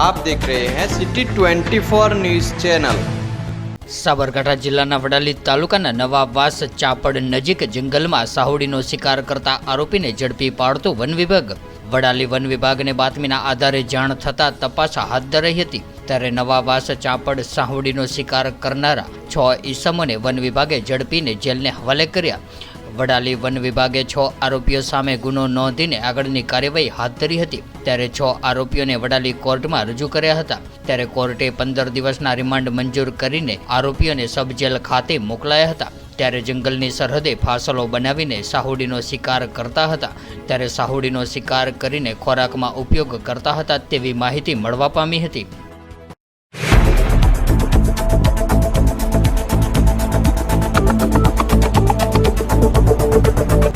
આપ દેખ રહે હૈ સિટી 24 ન્યૂઝ ચેનલ સાબરકાંઠા જિલ્લાના વડાલી તાલુકાના નવાવાસ ચાપડ નજીક જંગલમાં સાહુડીનો શિકાર કરતા આરોપીને ઝડપી પાડતો વન વિભાગ. વડાલી વન વિભાગને બાતમીના આધારે જાણ થતા તપાસ હાથ ધરાઈ હતી. ત્યારે નવાવાસ ચાપડ સાહુડીનો શિકાર કરનારા છ ઈસમોને વન વિભાગે ઝડપીને જેલને હવાલે કર્યા. વડાલી વન વિભાગે છ આરોપીઓ સામે ગુનો નોંધીને આગળની કાર્યવાહી હાથ ધરી હતી. ત્યારે છ આરોપીઓને વડાલી કોર્ટમાં રજૂ કર્યા હતા. ત્યારે કોર્ટે પંદર દિવસના રિમાન્ડ મંજૂર કરીને આરોપીઓને સબ જેલ ખાતે મોકલાયા હતા. ત્યારે જંગલની સરહદે ફાસલો બનાવીને સાહુડીનો શિકાર કરતા હતા. ત્યારે સાહુડીનો શિકાર કરીને ખોરાકમાં ઉપયોગ કરતા હતા તેવી માહિતી મળવા પામી હતી.